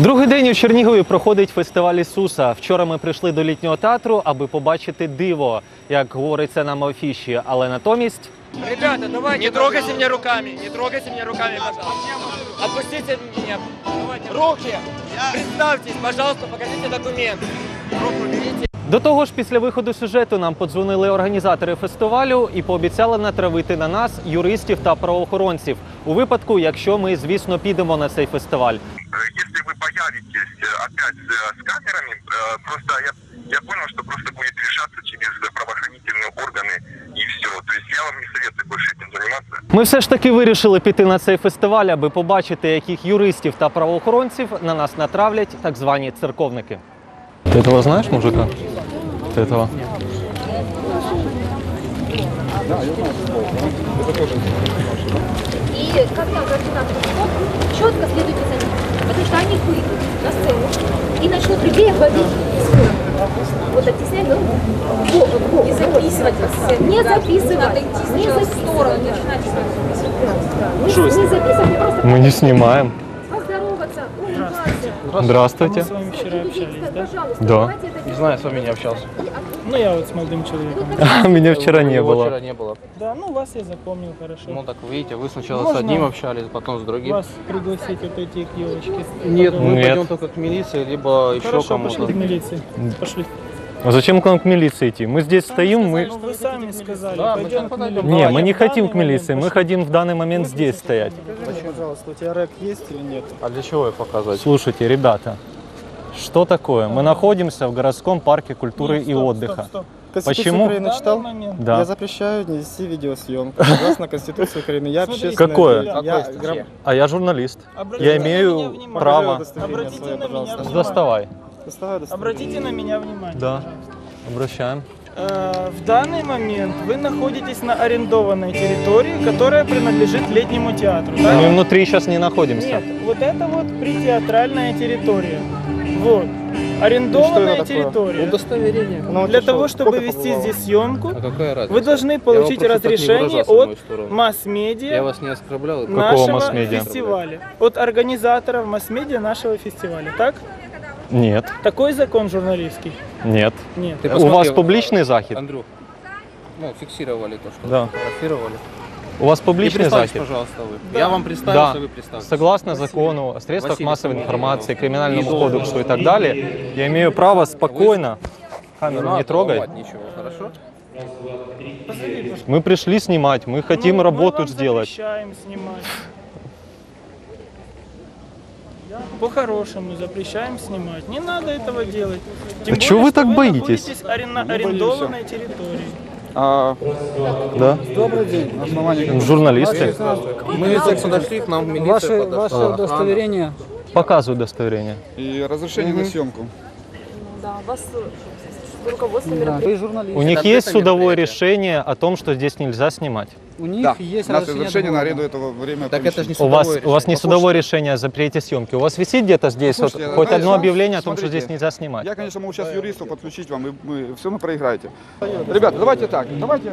Другий день у Чернігові проходить фестиваль Ісуса. Вчора ми прийшли до літнього театру, аби побачити диво, як говориться на афіші. Але натомість Ребята, давайте. Не трогайте меня руками, не трогайте меня руками, пожалуйста. Отпустите меня. Руки. Представьтесь, пожалуйста, покажите документ. Руку берите. до того ж, після виходу сюжету нам подзвонили організатори фестивалю і пообіцяли натравити на нас юристів та правоохоронців у випадку, якщо ми, звісно, підемо на цей фестиваль опять э, с камерами, э, просто я, я понял, что просто будет решаться через э, правоохранительные органы и все. То есть я вам не советую больше этим заниматься. Ми все ж таки вирішили піти на цей фестиваль, аби побачити, яких юристів та правоохоронців на нас натравлять так звані церковники. Ти того знаєш, мужика? Ти того? И когда координатор встал, четко следуйте за ним. Потому что они выйдут на сцену и начнут людей обводить. Вот оттесняй, ну, в бок, не записывать. Не записывать. Не записывать. сторону, не начинать не, не записывать, просто Ми не знімаємо. поздороваться, улыбаться. Здравствуйте. Мы с вами вчера общались, да? Пожалуйста, Да. давайте это Не знаю, с вами не общался. Ну, я вот с молодым человеком. Меня вчера не Его было. Вчера не было. Да, ну вас я запомнил хорошо. Ну так видите, вы сначала Можно? с одним общались, потом с другим. Вас пригласить вот эти к девочке. Нет, мы Нет. пойдем только к милиции, либо еще Хорошо, пошли кому-то. к милиции. Пошли. А зачем к нам к милиции идти? Мы здесь стоим, мы... Ну, вы сами сказали, Да, мы пойдем сейчас к подойдем. милиции. Не, мы не хотим к милиции, мы хотим в данный момент здесь стоять. Покажи мне, пожалуйста, у тебя рэк есть или нет? А для чего ее показывать? Слушайте, ребята, что такое? Мы находимся в городском парке культуры Нет, и стоп, отдыха. Стоп, стоп. Конституцию Почему? Украины читал? Да. Я запрещаю нести видеосъемку. Согласно Конституции Украины. Я общественный Какое? Я грам- А я журналист. Обратите Я имею меня внимание. право. Обратите свое, на меня пожалуйста. внимание. Доставай. Доставай. Обратите на меня внимание. Да. пожалуйста. Обращаем. Э, В данный момент вы находитесь на арендованной территории, которая принадлежит летнему театру. да? Мы внутри сейчас не находимся. Нет, вот это вот притеатральная территория. Вот. Арендованная такое? территория. Удостоверение. Ну, Для того, что, чтобы сколько вести здесь съемку, А вы должны получить разрешение от сторону. Я масс-медиа вас не оскорблял. Какого масс-медиа? фестиваля. От организаторов масс-медиа нашего фестиваля. Так? Нет, Такой закон журналистский? нет. Нет. У вас публичный захід? Андрюх, ну, фиксировали то, что Да. фотографировали. У вас публичный захід? пожалуйста, вы. Да. Я вам представился, Да. вы представьтесь. Согласно закону о средствах Василий массовой информации, криминальному кодексу и так далее, я имею право спокойно камеру не надо трогать. ломать ничего, хорошо? Мы пришли снимать, мы хотим Ну, работу мы вам сделать. запрещаем снимать. По-хорошему запрещаем снимать. Не надо этого делать. Тем А чего вы так боитесь? находитесь арен- на арендованной территории. А, Да? добрый день. На основании Журналисты Мы так подошли, к нам милиция Ваше, подошла. ваше охрана. удостоверение. показывают удостоверение. и разрешение на съемку. Да, вас э, руководство Да, вы журналист. У них есть судовое решение о том, что здесь нельзя снимать. У них Да, есть у нас разрешение на аренду этого время. Так это же не У вас, судовое у вас не решение. судовое решение о запрете съемки. У вас висит где-то здесь вот Послушайте, хоть знаешь, одно ну, объявление о том, что здесь нельзя снимать? Я, конечно, могу сейчас юристов подключить вам, и мы, все мы проиграете. Ребята, давайте так, давайте...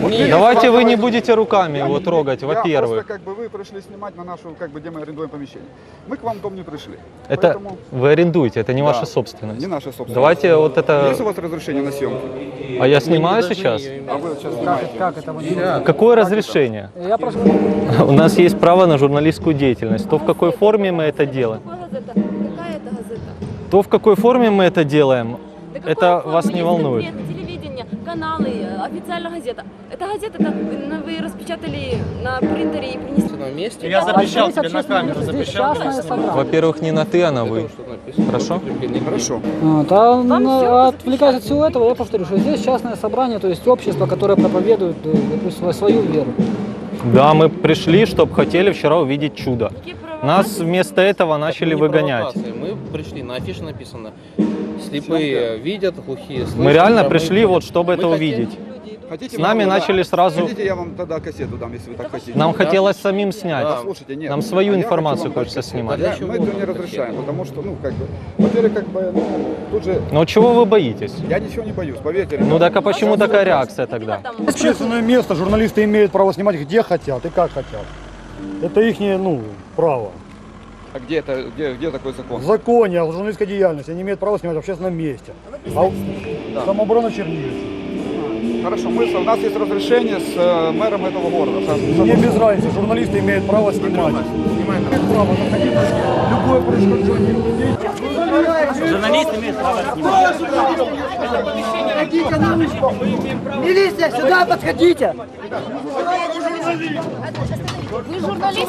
Вот Давайте вы не будете руками Я его трогать, во-первых. Просто как бы вы пришли снимать на нашу, как бы, где мы арендуем помещение. Мы к вам в дом не пришли. Это Поэтому вы арендуете, это не Да. ваша собственность. не наша собственность. Давайте вот Есть у это... вас разрешение на съемку? А я снимаю сейчас? А вы сейчас Как, как не. Какое разрешение? Я прошу. У нас есть право на журналистскую деятельность. То, в какой форме мы это делаем, Какая газета? Какая это газета? то, в какой форме мы это делаем, это вас не волнует. телевидение, каналы, э, официальная газета. Эта газета это вы- вы распечатали на принтере и принесли. На месте. Я запрещал тебе на камеру, запрещал. Во-первых, не на ты, а на Это вы. Хорошо. Хорошо. Вот, а на- всё отвлекаясь от всего этого, я повторю, что здесь частное собрание, то есть общество, которое проповедует э, допустим, свою веру. Да, мы пришли, чтобы хотели вчера увидеть чудо. Нас вместо этого начали Это не выгонять. Мы пришли, на афише написано, слепые видят, глухие слышат. Мы реально пришли вот, чтобы Мы это увидеть. Хотите, С нами начали сразу... Хотите, я вам тогда кассету дам, если вы так хотите. Нам хотелось самим снять. Да. Слушайте, нет. Нам свою а информацию хочу вам хочется снимать. кассету. Для Я- мы это не разрешаем, потому что, ну, как бы, во-первых, как бы, ну, тут же, Но чего вы боитесь? я ничего не боюсь, поверьте. Ну так а почему такая реакция тогда? Общественное место журналисты имеют право снимать где хотят и как хотят. Это их ну, право. А где это, где, где такой закон? В законе о журналистской деятельности они имеют право снимать в общественном месте. А у- самооборона Черниговича. Хорошо, мы, у нас есть разрешение с э, мэром этого города. Со- со- Мне без разницы, журналисты имеют право снимать. Имеют право находить любое происхождение людей. Журналист имеет право снимать. Милиция, сюда подходите! Вы журналист?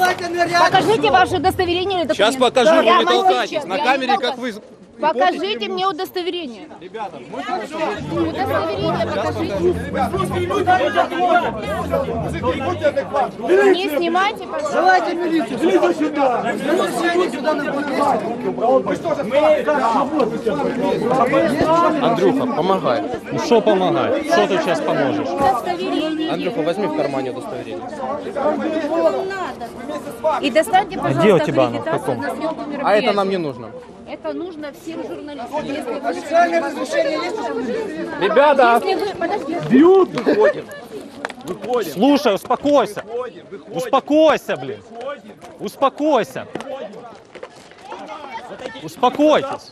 Покажите ваше удостоверение. Сейчас покажу, вы не толкайтесь. На камере, как вы... Покажите мне удостоверение. Удостоверение покажите. Не снимайте, пожалуйста. Давайте милицию, милицию сюда! Милицию сюда Андрюха, помогай. Ну что помогать? Что ты сейчас поможешь? Удостоверение. Андрюха, возьми в кармане удостоверение. И достаньте, пожалуйста, где у тебя оно? В каком? на А это нам не нужно. Это нужно всем журналистам. Если вы- Официальное разрешение есть? Ребята! Если вы, подожди. Слушай, успокойся. Успокойся, блин. Успокойся. Успокойтесь.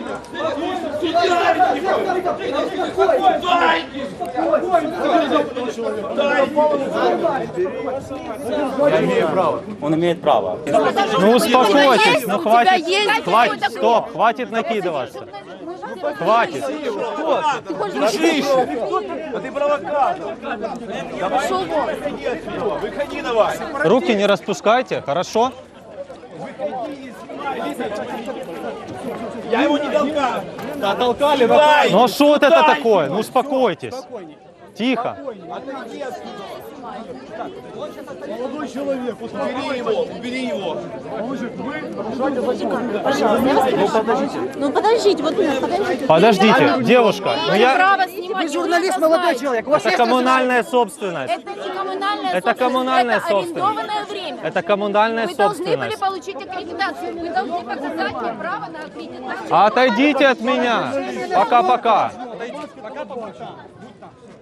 Он имеет право. Ну успокойтесь, есть? ну У тебя хватит, хватит, стоп, хватит накидываться. Хватит. Ты провокатор. Выходи давай. Руки не распускайте, хорошо? Я его не толкаю. Да, толкали. Давай. Ну а что вот это такое? Ну успокойтесь. Тихо. Молодой человек, Убери его, убери его. Ну подождите, вот подождите. Подождите, девушка, ну я... Вы журналист, молодой человек. Это коммунальная собственность. Это не коммунальная Это коммунальная это собственность. арендованное время. Это коммунальная Вы должны были собственность. получить аккредитацию. Вы должны показать мне право на аккредитацию. Отойдите от меня. Пока-пока.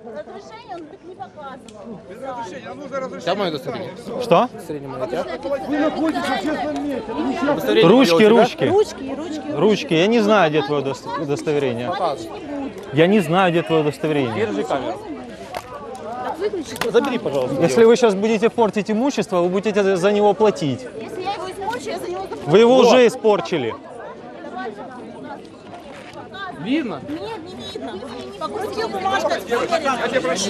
Разрешение он так не показывал. Сейчас мое удостоверение. Что? Удостоверение Ручки, у тебя? ручки. Ручки, ручки. Ручки. Я не знаю, где твое удос- удостоверение. Я не знаю, где твое удостоверение. Держи камеру. Так выключите. Забери, пожалуйста. Если вы сейчас будете портить имущество, вы будете за- него платить. Если я его испорчу, я за него заплачу. Вы его уже испорчили. Видно? Нет, не видно. Покрутил бумажку. Я тебя прошу,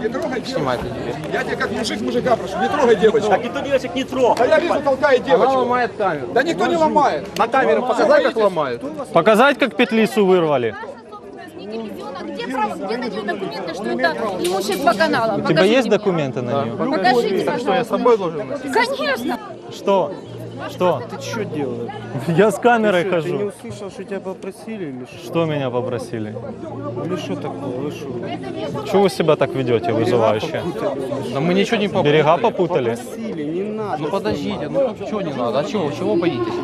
не трогай девочку. Снимай это теперь. Я тебя как мужик мужика прошу, не трогай девочку. Так никто девочек не трогал. Да я вижу, толкает Она девочку. ломает камеру. Да никто не ломает. На камеру показать, как ломают. Показать, как петлицу вырвали? Не право, где на нее документы, что это имущество канала? У тебя есть документы на нее? Покажите, Что, я с пожалуйста. собой должен носить? Конечно. Что? Что? Ты что делаешь? Я с камерой Ты не хожу. услышал, что тебя попросили или что? Что меня попросили? Или что такое? Вы что? Чего вы себя так ведете, вызывающе? Да мы ничего не попутали. Берега попутали? Попросили, не надо. Ну подождите, ну чего не надо? А чего? Чего боитесь?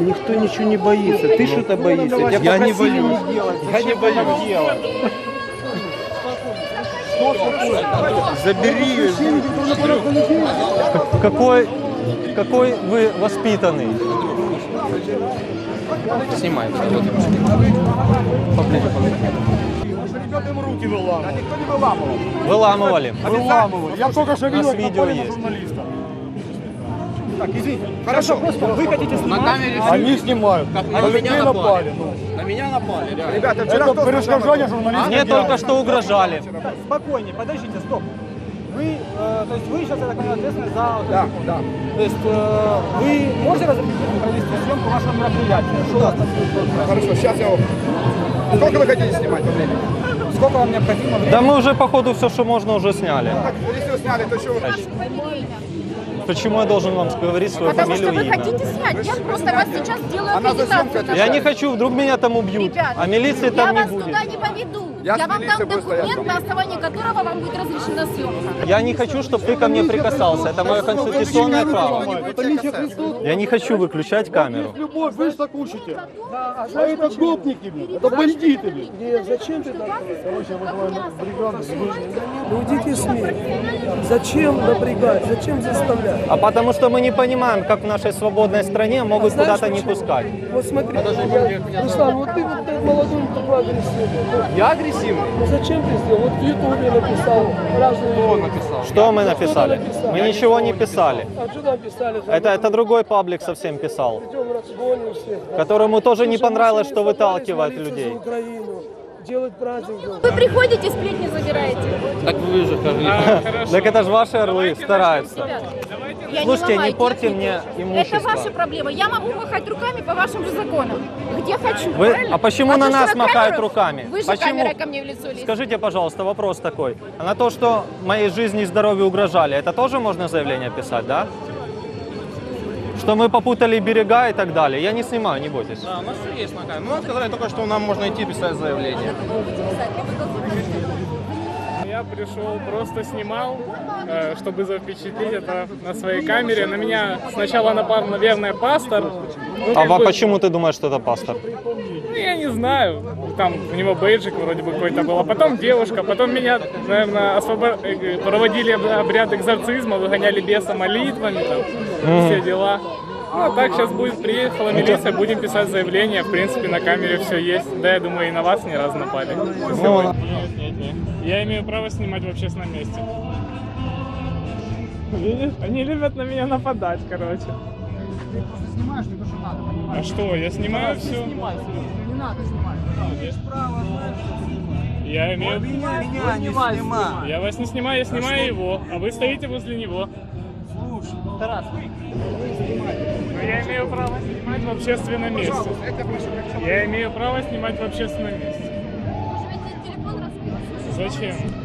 Никто ничего не боится. Ты что-то боишься. Я не боюсь. не делать. Я не боюсь делать. Забери ее. Какой, какой вы воспитанный? Снимай. Поближе, поближе. руки выламывал. Никто не выламывал. Выламывали. Выламывал. Я только что У нас видел, как видео напали на есть. журналиста. Хорошо. Вы хотите На снимать? камере Они снимают. Как На на меня напали. ну. На меня напали, реально. Ребята, вчера Это кто перешкажание журналистской Мне только что угрожали. Спокойнее, подождите, стоп. Вы, э, то есть вы сейчас, я так понимаю, ответственны за... вот Да, это. да. То есть э, вы можете разрешить провести съемку вашего мероприятия? Что у вас там? Хорошо, сейчас я... Сколько вы хотите снимать по времени? Сколько вам необходимо времени? Да мы уже, походу, все, что можно, уже сняли. Так, если вы сняли, то что вы... почему я должен вам говорить свою Потому что фамилию и вы имя? хотите снять. Я просто вас сейчас делаю Она аккредитацию. Я не хочу, вдруг меня там убьют, Ребят, а милиции я там не вас будет. туда не поведу. Я Я, с вам милицией дам буду стоять. документ, на основании которого вам будет разрешена съемка. Я не хочу, чтобы ты ко мне прикасался. Это мое конституционное право. Это миссия Христос. Я не хочу выключать камеру. Любовь, вы же так учите. А это гопники, блин, это бандиты, блин. Нет, зачем ты так? Короче, бригаду. Ну идите с ней. Зачем напрягать? Зачем заставлять? А потому что мы не понимаем, как в нашей свободной стране могут Знаешь куда-то не пускать. Вот смотри, я, Руслан, вот ты вот ты молодой такой агрессивный. Я агрессивный? Ну зачем ты сделал? Вот в Ютубе написал разные... Кто написал? Что мы написали? Мы ничего не писали. А что написали? Это, это другой паблик совсем писал, Идем всех. которому тоже не Слушай, понравилось, мы что молиться людей. за Украину, делать праздник. Вы приходите, сплетни забираете. Так вы же как Так это же ваши орлы стараются. Я Слушайте, не портите технику. мне Это имущество. ваша проблема. Я могу махать руками по вашим же законам. Где хочу, Вы- правильно? а почему то, на нас махают камеру- руками? Вы же Почему? камерой ко мне в лицо лезете. Скажите, пожалуйста, вопрос такой. А на то, что моей жизни и здоровью угрожали, это тоже можно заявление писать, да? Что мы попутали берега и так далее. Я не снимаю, не бойтесь. Да, у нас все есть на камере. Ну, нам сказали только, что нам можно идти писать заявление. Я пришел, просто снимал, э, чтобы запечатлеть это на своей камере. На меня сначала напал, наверное, пастор. Ну, А бы, почему ты думаешь, что это пастор? Ну, я не знаю. Там у него бейджик вроде бы какой-то был. А потом девушка. Потом меня, наверное, освобо- э, проводили об- обряд экзорцизма, выгоняли беса молитвами, там, все дела. Ну, а так сейчас будет, приехала милиция, будем писать заявление. В принципе, на камере все есть. Да, я думаю, и на вас не раз напали. Ну, Нет, нет, нет. Я имею право снимать в общественном месте. Видишь? Они любят на меня нападать, короче. А что, я снимаю все? Не надо снимать. Есть право, Я имею... Меня не снимай. Я вас не снимаю, я снимаю его, а вы стоите возле него. Слушай, Тарас, я имею право снимать в общественном месте. Я имею право снимать в общественном месте. Зачем?